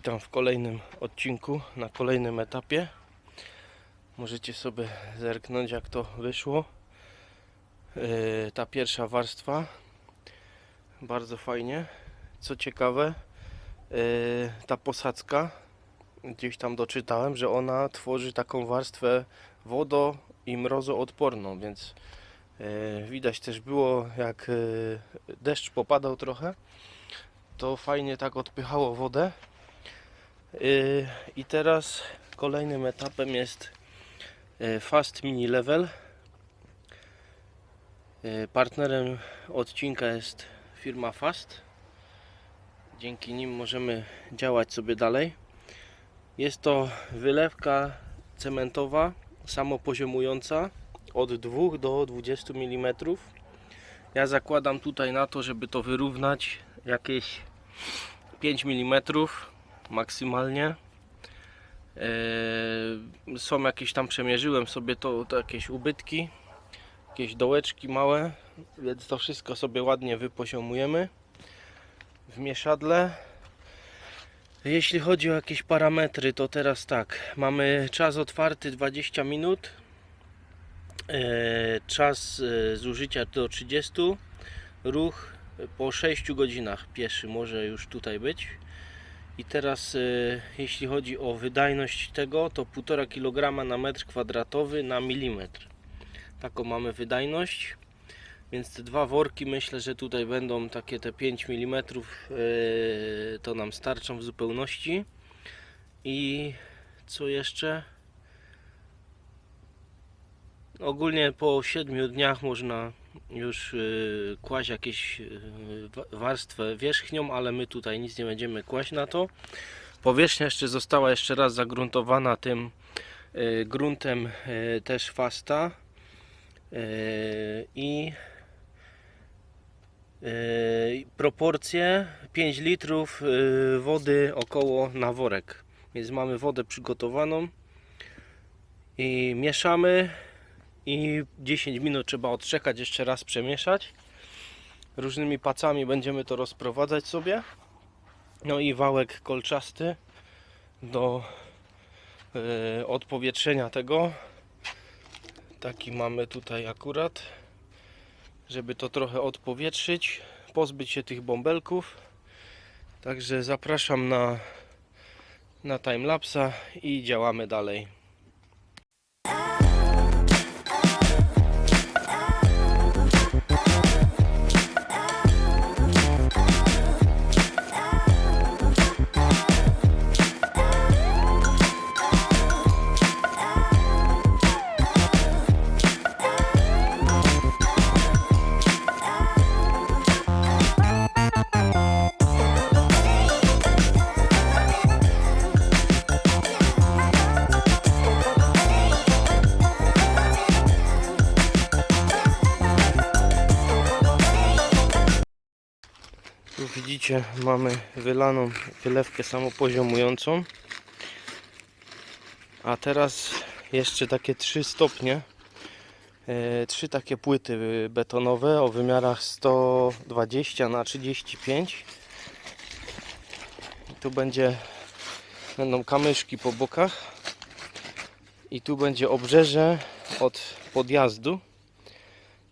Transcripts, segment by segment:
witam w kolejnym odcinku, na kolejnym etapie. Możecie sobie zerknąć jak to wyszło. Yy, ta pierwsza warstwa. Bardzo fajnie. Co ciekawe, yy, ta posadzka, gdzieś tam doczytałem, że ona tworzy taką warstwę wodo i mrozoodporną, więc yy, widać też było jak yy, deszcz popadał trochę to fajnie tak odpychało wodę. Yy, I teraz kolejnym etapem jest yy, Fast Mini Level. Yy, Partnerem odcinka jest firma Fast. Dzięki nim możemy działać sobie dalej. Jest to wylewka cementowa, samopoziomująca od 2 do 20 mm. Ja zakładam tutaj na to, żeby to wyrównać jakieś 5 mm maksymalnie. Eee, Są jakieś tam, przemierzyłem sobie to, to jakieś ubytki, jakieś dołeczki małe, więc to wszystko sobie ładnie wypoziomujemy w mieszadle. Jeśli chodzi o jakieś parametry, to teraz tak, mamy czas otwarty 20 minut, eee, czas e, zużycia do 30, ruch po 6 godzinach pieszy może już tutaj być. I teraz e, jeśli chodzi o wydajność tego, to 1,5 kg na metr kwadratowy na milimetr. Taką mamy wydajność. Więc te dwa worki myślę, że tutaj będą takie te 5 mm e, to nam starczą w zupełności. I co jeszcze? Ogólnie po 7 dniach można już y, kłaść jakieś y, wa- warstwę wierzchnią, ale my tutaj nic nie będziemy kłaść na to. Powierzchnia jeszcze została jeszcze raz zagruntowana tym y, gruntem też fasta i proporcje 5 litrów wody około na worek. Więc mamy wodę przygotowaną i mieszamy i 10 minut trzeba odczekać, jeszcze raz przemieszać. Różnymi pacami będziemy to rozprowadzać sobie. No i wałek kolczasty do e, odpowietrzenia tego. Taki mamy tutaj akurat, żeby to trochę odpowietrzyć, pozbyć się tych bąbelków. Także zapraszam na, na timelapsa i działamy dalej. Widzicie, mamy wylaną wylewkę samopoziomującą. A teraz jeszcze takie trzy stopnie. E, trzy takie płyty y, betonowe o wymiarach 120 na 35. I tu będzie będą kamyszki po bokach. I tu będzie obrzeże od podjazdu.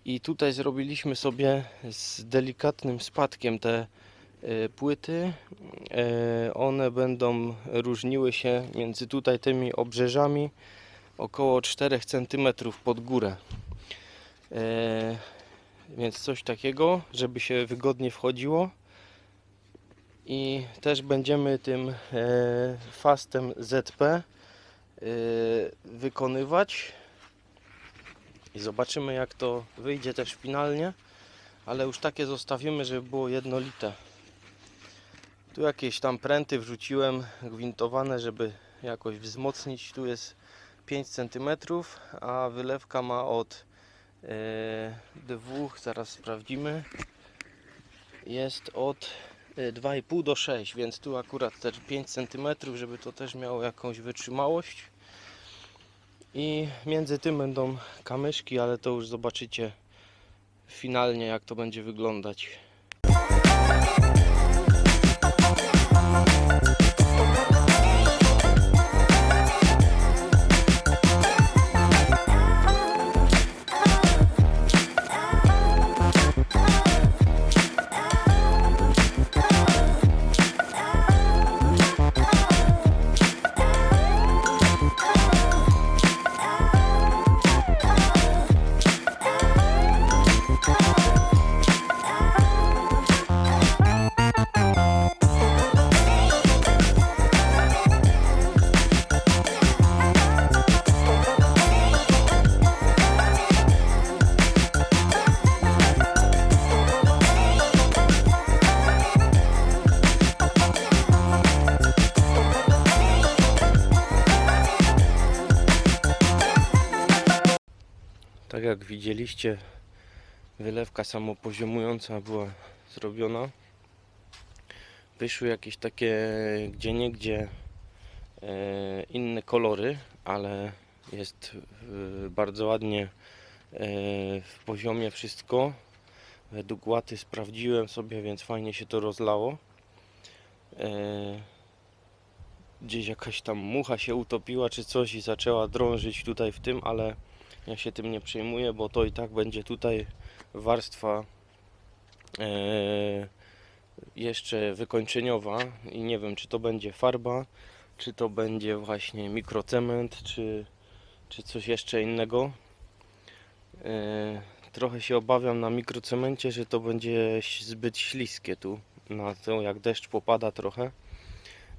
I tutaj zrobiliśmy sobie z delikatnym spadkiem te e, płyty. E, One będą różniły się między tutaj tymi obrzeżami około 4 cm pod górę. E, Więc coś takiego, żeby się wygodnie wchodziło. I też będziemy tym fastem ZP wykonywać i zobaczymy jak to wyjdzie też finalnie ale już takie zostawimy żeby było jednolite. Tu jakieś tam pręty wrzuciłem gwintowane żeby jakoś wzmocnić. Tu jest 5 cm a wylewka ma od e, dwóch zaraz sprawdzimy. Jest od e, 2,5 do 6 więc tu akurat też 5 cm żeby to też miało jakąś wytrzymałość i między tym będą kamyszki, ale to już zobaczycie finalnie jak to będzie wyglądać. Jak widzieliście, wylewka samopoziomująca była zrobiona. Wyszły jakieś takie gdzie niegdzie e, inne kolory, ale jest e, bardzo ładnie e, w poziomie wszystko. Według łaty sprawdziłem sobie, więc fajnie się to rozlało. Gdzieś jakaś tam mucha się utopiła czy coś i zaczęła drążyć tutaj w tym, ale ja się tym nie przejmuję, bo to i tak będzie tutaj warstwa e, jeszcze wykończeniowa i nie wiem czy to będzie farba, czy to będzie właśnie mikrocement, czy, czy coś jeszcze innego. E, trochę się obawiam na mikrocemencie, że to będzie zbyt śliskie tu na to jak deszcz popada trochę.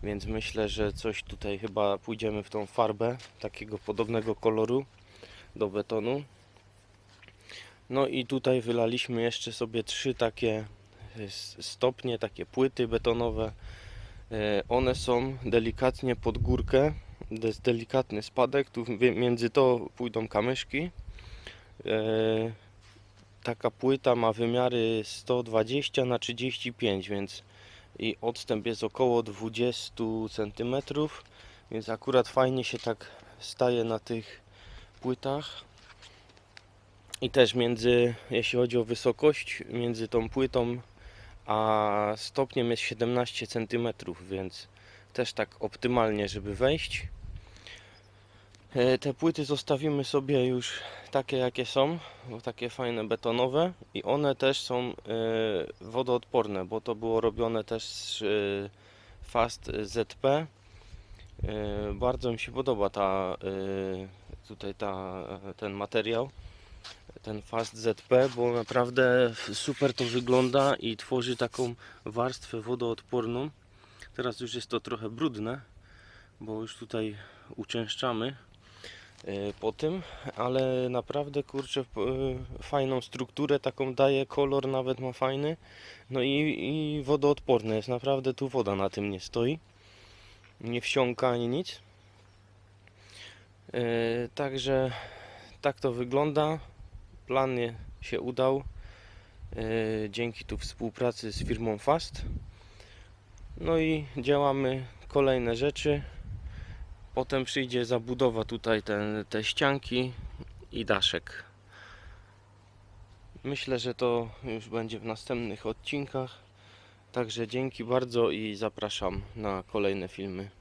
Więc myślę, że coś tutaj chyba pójdziemy w tą farbę takiego podobnego koloru do betonu. No i tutaj wylaliśmy jeszcze sobie trzy takie e, stopnie, takie płyty betonowe. E, One są delikatnie pod górkę. To jest delikatny spadek. Tu między to pójdą kamyszki. E, Taka płyta ma wymiary 120 na 35, więc i odstęp jest około 20 cm, więc akurat fajnie się tak staje na tych płytach. I też między, jeśli chodzi o wysokość, między tą płytą a stopniem jest 17 cm, więc też tak optymalnie, żeby wejść. E, Te płyty zostawimy sobie już takie jakie są, bo takie fajne betonowe i one też są e, wodoodporne, bo to było robione też z e, Fast ZP. Bardzo mi się podoba ta tutaj ta, ten materiał, ten Fast ZP, bo naprawdę super to wygląda i tworzy taką warstwę wodoodporną. Teraz już jest to trochę brudne, bo już tutaj uczęszczamy e, po tym, ale naprawdę kurczę e, fajną strukturę taką daje, kolor nawet ma fajny. No i, i wodoodporne jest, naprawdę tu woda na tym nie stoi. Nie wsiąka ani nic. E, Także tak to wygląda. Plan się udał e, dzięki tu współpracy z firmą Fast. No i działamy kolejne rzeczy. Potem przyjdzie zabudowa tutaj ten, te ścianki i daszek. Myślę, że to już będzie w następnych odcinkach. Także dzięki bardzo i zapraszam na kolejne filmy.